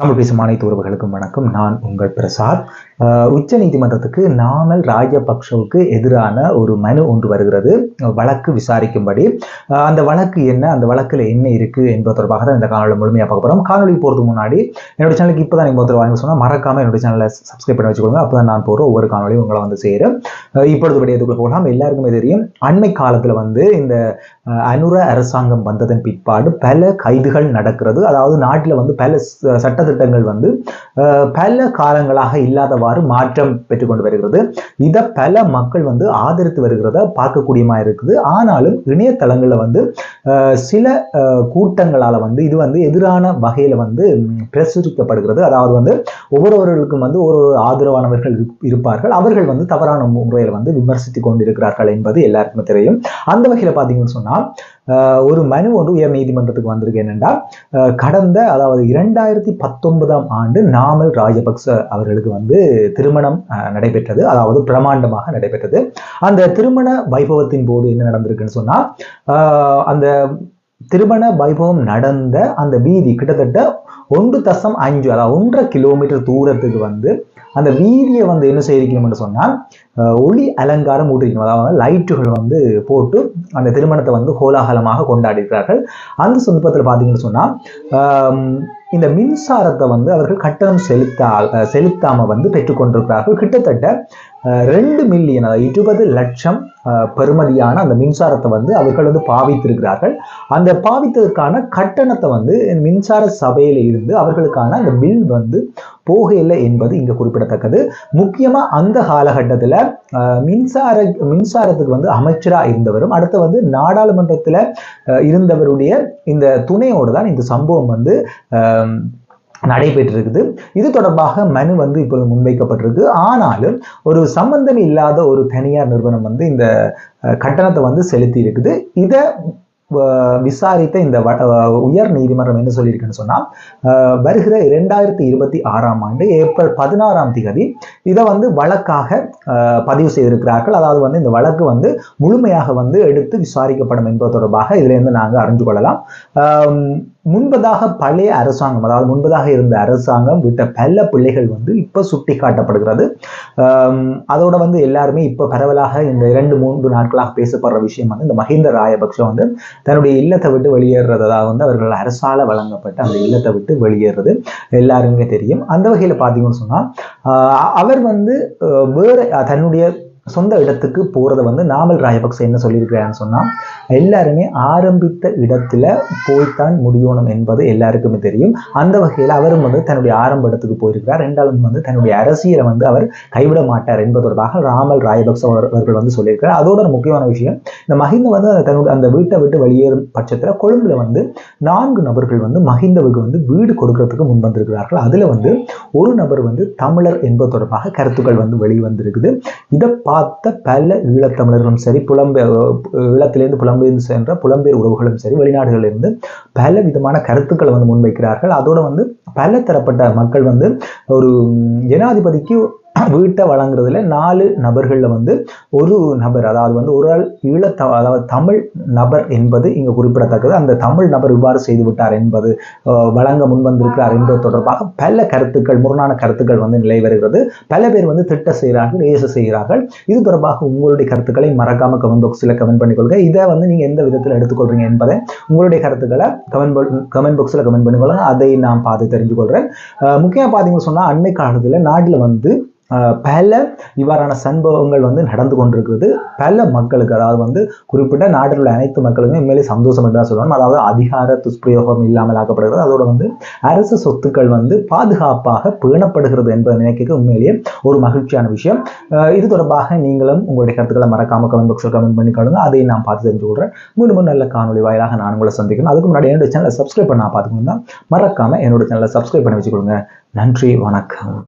தமிழ் பேசும் அனைத்து உறவுகளுக்கும் வணக்கம். நான் உங்கள் பிரசாத். உச்ச நீதிமன்றத்துக்கு நாமல் ராஜபக்ஷவுக்கு எதிரான ஒரு மனு ஒன்று வருகிறது. வழக்கு விசாரிக்கும்படி. அந்த வழக்கு என்ன அந்த வழக்கில் என்ன இருக்கு என்பது தொடர்பாக தான் இந்த காணொலி முழுமையாக பார்க்க போகிறோம் காணொலி போகிறதுக்கு முன்னாடி என்னோட சேனலுக்கு இப்போ தான் நீங்கள் முதல்ல வாங்க சொன்னால் மறக்காமல் என்னோட சேனலை சப்ஸ்கிரைப் பண்ணி வச்சுக்கோங்க. அப்போ தான் நான் போகிற ஒவ்வொரு காணொலியும் உங்களை வந்து சேரும். இப்பொழுது விடயத்துக்குள்ள போகலாம். எல்லாருக்குமே தெரியும் அண்மை காலத்தில் வந்து இந்த அனுர அரசாங்கம் வந்ததன் பிற்பாடு பல கைதுகள் நடக்கிறது. அதாவது நாட்டில் வந்து பல சட்ட திட்டங்கள் வந்து பல காலங்களாக இல்லாதவாறு மாற்றம் பெற்றுக்கொண்டு வருகிறது. இதை பல மக்கள் வந்து ஆதரித்து வருகிறத பார்க்கக்கூடியமா இருக்குது. ஆனாலும் இணையதளங்களில் வந்து சில கூட்டங்களால் வந்து இது வந்து எதிரான வகையில் வந்து பிரசுரிக்கப்படுகிறது. அதாவது வந்து ஒவ்வொருவர்களுக்கும் வந்து ஒரு ஆதரவானவர்கள் இருப்பார்கள். அவர்கள் வந்து தவறான முறையில் வந்து விமர்சித்து கொண்டிருக்கிறார்கள் என்பது எல்லாருக்குமே தெரியும். அந்த வகையில் பார்த்தீங்கன்னு சொன்னால் ஒரு மனு ஒன்று உயர் நீதிமன்றத்துக்கு வந்திருக்கு என்னென்னா கடந்த அதாவது இரண்டாயிரத்தி பத்து பத்தொன்பதாம் ஆண்டு நாமல் ராஜபக்ச அவர்களுக்கு வந்து திருமணம் அஹ், நடைபெற்றது. அதாவது பிரமாண்டமாக நடைபெற்றது. அந்த திருமண வைபவத்தின் போது என்ன நடந்திருக்குன்னு சொன்னா அந்த திருமண வைபவம் நடந்த அந்த வீதி கிட்டத்தட்ட ஒன்று தசம் அஞ்சு அதாவது ஒன்றரை கிலோமீட்டர் தூரத்துக்கு வந்து அந்த வீதியை வந்து என்ன செய்திருக்கணும்னு சொன்னால் அஹ், ஒளி அலங்காரம் ஊட்டிருக்கணும். அதாவது லைட்டுகள் வந்து போட்டு அந்த திருமணத்தை வந்து கோலாகலமாக கொண்டாடியிருக்கிறார்கள். அந்த சந்தர்ப்பத்தில் பார்த்தீங்கன்னு சொன்னால் இந்த மின்சாரத்தை வந்து அவர்கள் கட்டணம் செலுத்தா அஹ், வந்து பெற்றுக்கொண்டிருக்கிறார்கள். கிட்டத்தட்ட ரெண்டு மில்லியன் அதாவது இருபது லட்சம் அஹ், பெறுமதியான அந்த மின்சாரத்தை வந்து அவர்கள் வந்து பாவித்திருக்கிறார்கள். அந்த பாவித்ததற்கான கட்டணத்தை வந்து மின்சார சபையில் இருந்து அவர்களுக்கான அந்த பில் வந்து போகையில்லை என்பது இங்கே குறிப்பிடத்தக்கது. முக்கியமாக அந்த காலகட்டத்தில் மின்சார மின்சாரத்துக்கு வந்து அமைச்சராக இருந்தவரும் அடுத்து வந்து நாடாளுமன்றத்தில் இருந்தவருடைய இந்த துணையோடு தான் இந்த சம்பவம் வந்து நடைபெற்றிருக்குது. இது தொடர்பாக மனு வந்து இப்பொழுது முன்வைக்கப்பட்டிருக்கு. ஆனாலும் ஒரு சம்பந்தம் இல்லாத ஒரு தனியார் நிறுவனம் வந்து இந்த அஹ், கட்டணத்தை வந்து செலுத்தி இருக்குது இதை விசாரித்த இந்த உயர் நீதிமன்றம் என்ன சொல்லியிருக்குன்னு சொன்னால் வருகிற இரண்டாயிரத்தி இருபத்தி ஆறாம் ஆண்டு ஏப்ரல் பதினாறாம் தேதி இதை வந்து வழக்காக அஹ், பதிவு செய்திருக்கிறார்கள். அதாவது வந்து இந்த வழக்கு வந்து முழுமையாக வந்து எடுத்து விசாரிக்கப்படும் என்பது தொடர்பாக இதிலிருந்து நாங்கள் அறிந்து கொள்ளலாம். முன்பதாக பழைய அரசாங்கம் அதாவது முன்பதாக இருந்த அரசாங்கம் விட்ட பல பிள்ளைகள் வந்து இப்போ சுட்டி காட்டப்படுகிறது அதோட வந்து எல்லாருமே இப்போ பரவலாக இந்த இரண்டு மூன்று நாட்களாக பேசப்படுற விஷயம் வந்து இந்த மஹிந்த ராயபக்ஷ வந்து தன்னுடைய இல்லத்தை விட்டு வெளியேறதா வந்து அவர்கள் அரசால வழங்கப்பட்ட அந்த இல்லத்தை விட்டு வெளியேறது எல்லாருமே தெரியும். அந்த வகையில் பார்த்தீங்கன்னு சொன்னால் அவர் வந்து வேறு வேற தன்னுடைய சொந்த இடத்துக்கு போகிறத வந்து நாமல் ராஜபக்சே என்ன சொல்லியிருக்கிறான்னு சொன்னால் எல்லாருமே ஆரம்பித்த இடத்துல போய்த்தான் முடியணும் என்பது எல்லாருக்குமே தெரியும். அந்த வகையில் அவரும் வந்து தன்னுடைய ஆரம்ப இடத்துக்கு போயிருக்கிறார். ரெண்டாலும் வந்து தன்னுடைய அரசியலை வந்து அவர் கைவிட மாட்டார் என்பது தொடர்பாக ராமல் ராயபக்ச அவர்கள் வந்து சொல்லியிருக்கிறார். அதோட ஒரு முக்கியமான விஷயம் இந்த மஹிந்த வந்து தன்னுடைய அந்த வீட்டை விட்டு வெளியேறும் பட்சத்தில் கொழும்புல வந்து நான்கு நபர்கள் வந்து மஹிந்தவுக்கு வந்து வீடு கொடுக்கறதுக்கு முன் வந்திருக்கிறார்கள். அதில் வந்து ஒரு நபர் வந்து தமிழர் என்பது தொடர்பாக கருத்துக்கள் வந்து வெளிவந்திருக்குது. இதை பார்த்து பல ஈழத்தமிழர்களும் சரி புலம்பெ ஈழத்திலிருந்து புலம்பெயர்ந்து சென்ற புலம்பெயர் உறவுகளும் சரி வெளிநாடுகளிலிருந்து பல விதமான கருத்துக்களை வந்து முன்வைக்கிறார்கள். அதோட வந்து பல தரப்பட்ட மக்கள் வந்து ஒரு ஜனாதிபதிக்கு வீட்டை வழங்குறதுல நாலு நபர்களில் வந்து ஒரு நபர் அதாவது வந்து ஒரு ஆள் ஈழத்த அதாவது தமிழ் நபர் என்பது இங்கே குறிப்பிடத்தக்கது. அந்த தமிழ் நபர் இவ்வாறு செய்து விட்டார் என்பது வழங்க முன்வந்திருக்கிறார் என்பது தொடர்பாக பல கருத்துக்கள் முரணான கருத்துக்கள் வந்து நிலை வருகிறது. பல பேர் வந்து திட்ட செய்கிறார்கள் ஏச செய்கிறார்கள். இது தொடர்பாக உங்களுடைய கருத்துக்களை மறக்காம கமெண்ட் பாக்ஸில் கமெண்ட் பண்ணிக்கொள்ளுங்க இதை வந்து நீங்கள் எந்த விதத்தில் எடுத்துக்கொள்றீங்க என்பதை உங்களுடைய கருத்துக்களை கமெண்ட் கமெண்ட் பாக்ஸில் கமெண்ட் பண்ணிக்கொள்ளுங்க. அதை நான் பார்த்து தெரிஞ்சுக்கொள்கிறேன் முக்கியமாக பார்த்தீங்கன்னு சொன்னால் அண்மை காலத்தில் நாட்டில் வந்து பல இவ்வாறான சம்பவங்கள் வந்து நடந்து கொண்டிருக்கிறது பல மக்களுக்கு அதாவது வந்து குறிப்பிட்ட நாட்டில் உள்ள அனைத்து மக்களுமே உண்மையிலே சந்தோஷம் என்று தான் சொல்லணும். அதாவது அதிகார துஷ்பிரயோகம் இல்லாமல் ஆக்கப்படுகிறது. அதோட வந்து அரசு சொத்துக்கள் வந்து பாதுகாப்பாக பேணப்படுகிறது என்பதை நினைக்க உண்மையிலேயே ஒரு மகிழ்ச்சியான விஷயம். இது தொடர்பாக நீங்களும் உங்களுடைய கருத்துக்களை மறக்காம கமெண்ட் பாக்ஸில் கமெண்ட் பண்ணிக்கொள்ளுங்க அதை நான் பார்த்து தெரிஞ்சு கொள்கிறேன் மீண்டும் நல்ல காணொலி வாயிலாக நான் உங்களை சந்திக்கணும் அதுக்கு முன்னாடி என்னோட சேனலை சப்ஸ்கிரைப் பண்ண பார்த்துக்கணும் மறக்காம என்னோட சேனலை சப்ஸ்கிரைப் பண்ணி வச்சுக்கொள்ளுங்க. நன்றி வணக்கம்.